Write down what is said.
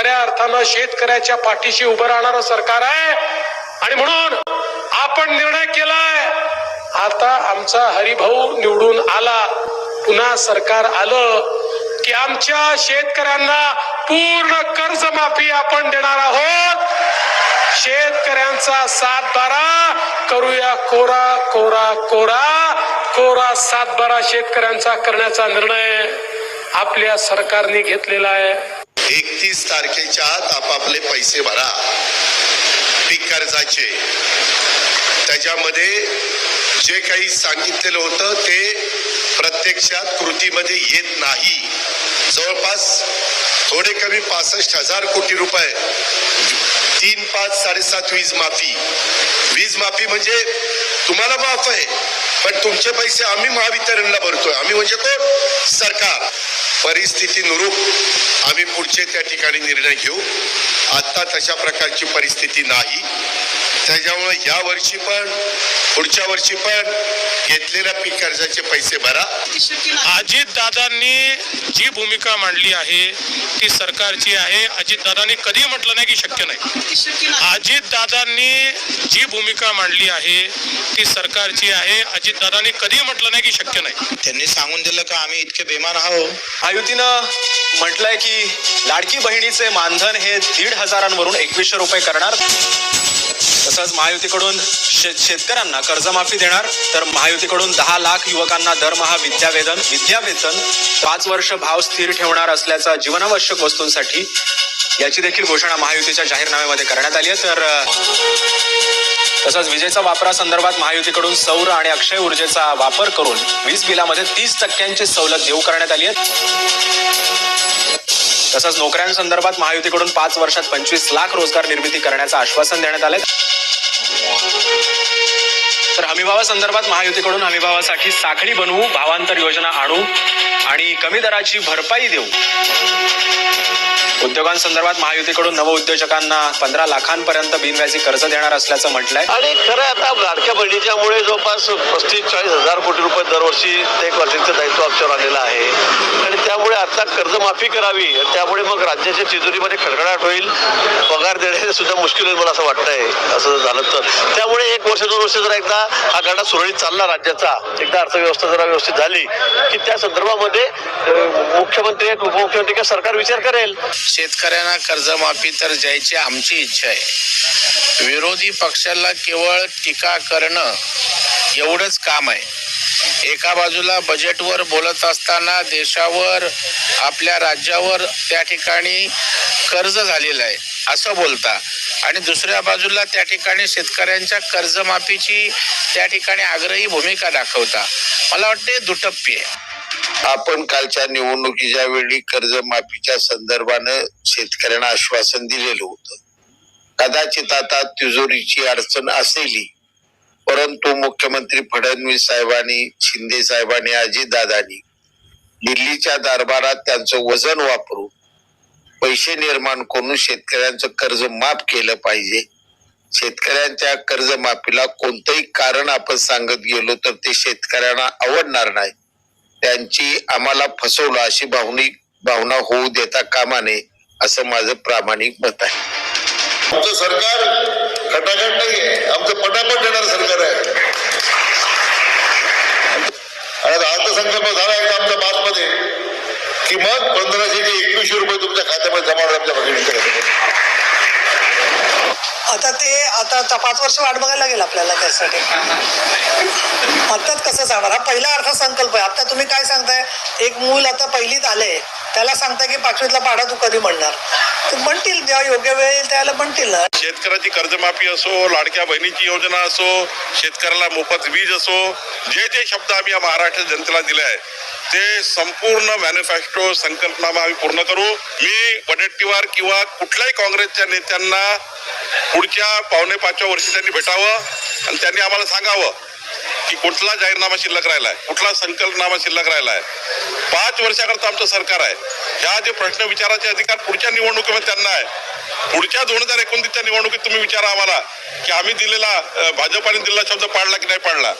खऱ्या अर्थानं शेतकऱ्याच्या पाठीशी उभं राहणारं सरकार आहे. आणि म्हणून आपण निर्णय केलाय. आता आमचा हरिभाऊ निवडून आला. पुन्हा सरकार आलं की आमच्या शेतकऱ्यांना पूर्ण कर्जमाफी आपण देणार आहोत. शेतकऱ्यांचा सात बारा करूया कोरा कोरा कोरा. कोरा सात बारा शेतकऱ्यांचा करण्याचा निर्णय आपल्या सरकारने घेतलेला आहे. एकतीस तारखेच्या आत आपापले पैसे भरा. पीक कर्जाचे. त्याच्यामध्ये जे काही सांगितलेलं होतं ते प्रत्यक्षात कृतीमध्ये येत नाही. जवळपास थोडे कमी पासष्ट हजार कोटी रुपये. तीन पाच साडेसात वीज माफी. वीज माफी म्हणजे तुम्हाला माफ आहे पण तुमचे पैसे आम्ही महावितरणला भरतोय. आम्ही म्हणजे कोण? सरकार. परिस्थितीनुरूप आम्ही पुढचे त्या ठिकाणी निर्णय घेऊ. आत्ता तशा प्रकारची परिस्थिती नाही. त्याच्यामुळे या वर्षी पण पुढच्या वर्षी पण घेतलेल्या पीक कर्जाचे पैसे भरा. अजित दादांनी जी भूमिका मांडली आहे ती सरकारची आहे. अजित दादांनी कधी म्हटलं नाही की शक्य नाही. अजित दादांनी जी भूमिका मांडली आहे ती सरकारची आहे. अजित दादांनी कधी म्हटलं नाही की शक्य नाही. त्यांनी सांगून दिलं का आम्ही इतके बेमान आहोत? महायुतीनं म्हटलंय की लाडकी बहिणीचे मानधन हे दीड हजारांवरून एकवीसशे रुपये करणार. तसंच महायुतीकडून शेतकऱ्यांना कर्जमाफी देणार तर महायुतीकडून दहा लाख युवकांना दरमहा विद्यावेतन विद्यावेतन पाच वर्ष भाव स्थिर ठेवणार असल्याचा जीवनावश्यक वस्तूंसाठी याची देखील घोषणा महायुतीच्या जाहीरनाम्यामध्ये करण्यात आली आहे. तर तसंच विजेचा वापरासंदर्भात महायुतीकडून सौर आणि अक्षय ऊर्जेचा वापर करून वीज बिलामध्ये तीस टक्क्यांची सवलत देऊ करण्यात आली आहे. तसंच नोकऱ्यांसंदर्भात महायुतीकडून पाच वर्षात पंचवीस लाख रोजगार निर्मिती करण्याचं आश्वासन देण्यात आलं तर हमीभावासंदर्भात महायुतीकडून हमीभावासाठी साखळी बनवू भावांतर योजना आणू आणि कमी दराची भरपाई देऊ. उद्योगांसंदर्भात महायुतीकडून नवउद्योजकांना पंधरा लाखांपर्यंत बिनव्याजी कर्ज देणार असल्याचं म्हटलंय. आणि खरं आता लाडक्या बहिणीच्यामुळे जवळपास पस्तीस चाळीस हजार कोटी रुपये दरवर्षी ते एक वर्षाचं दायित्व आमच्यावर आलेलं आहे. आणि त्यामुळे आता कर्जमाफी करावी त्यामुळे मग राज्याच्या तिजोरीमध्ये खडखडाट होईल. पगार देणे सुद्धा मुश्किल होईल मला असं वाटतंय असं झालं तर. त्यामुळे एक वर्ष दोन वर्ष जर एकदा हा गाडा सुरळीत चालला राज्याचा एकदा अर्थव्यवस्था जरा व्यवस्थित झाली की त्या संदर्भामध्ये मुख्यमंत्री उपमुख्यमंत्री किंवा सरकार विचार करेल. शेतकऱ्यांना कर्जमाफी तर द्यायची आमची इच्छा आहे. विरोधी पक्षाला केवळ टीका करणं एवढंच काम आहे. एका बाजूला बजेटवर बोलत असताना देशावर आपल्या राज्यावर त्या ठिकाणी कर्ज झालेलं आहे असं बोलता. आणि दुसऱ्या बाजूला त्या ठिकाणी शेतकऱ्यांच्या कर्जमाफीची त्या ठिकाणी आग्रही भूमिका दाखवता. मला वाटते दुटप्पी आहे. आपण कालच्या निवडणुकीच्या वेळी कर्जमाफीच्या संदर्भानं शेतकऱ्यांना आश्वासन दिलेलं होतं. कदाचित आता तिजोरीची अडचण असेली परंतु मुख्यमंत्री फडणवीस साहेबांनी शिंदे साहेबांनी अजितदादांनी दिल्लीच्या दरबारात त्यांचं वजन वापरून पैसे निर्माण करून शेतकऱ्यांचं कर्ज माफ केलं पाहिजे. शेतकऱ्यांच्या कर्जमाफीला कोणतंही कारण आपण सांगत गेलो तर ते शेतकऱ्यांना आवडणार नाही. त्यांची आम्हाला फसवलं अशी भावनिक भावना होऊ देता कामा नये असं माझं प्रामाणिक मत आहे. आमचं सरकार खटाखट नाहीये आमचं पटापट येणार सरकार आहे. अर्थसंकल्प झाला आहे आमच्या बातमध्ये मध्ये मग पंधराशे ते एकवीसशे रुपये तुमच्या खात्यामध्ये जमा आमच्या भगिनीकडे आता ते आता आता पाच वर्ष वाट बघायला लागेल आपल्याला त्यासाठी. आता कसं सांगणार? हा पहिला अर्थसंकल्प आहे. आता तुम्ही काय सांगताय? एक मूल आता पहिलीत आले त्याला सांगताय की पाचवीतला पाढा तू कधी म्हणणार? ते ज्या जेव्हा योग्य वेळ येईल त्याला बनतील. ना शेतकऱ्याची कर्जमाफी असो लाडक्या बहिणीची योजना असो शेतकऱ्याला मोफत वीज असो जे जे शब्द आम्ही या महाराष्ट्र जनतेला दिले आहे ते संपूर्ण मॅन्युफॅक्चरो संकल्पनामा आम्ही पूर्ण करू. मी वडेट्टीवार किंवा कुठल्याही काँग्रेसच्या नेत्यांना पुढच्या पावणे पाचव्या वर्षी त्यांनी भेटावं आणि त्यांनी आम्हाला सांगावं. की कुठला जाहीरनामा शिल्लक राहिलाय? कुठला संकल्पनामा शिल्लक राहिलाय? पाच वर्षाकरता आमचं सरकार आहे. ह्या जे प्रश्न विचाराचे अधिकार पुढच्या निवडणुकीमध्ये त्यांना आहे. पुढच्या दोन हजार एकोणतीसच्या निवडणुकीत तुम्ही विचारा आम्हाला की आम्ही दिलेला भाजपाने दिलेला शब्द पाडला की नाही पाडला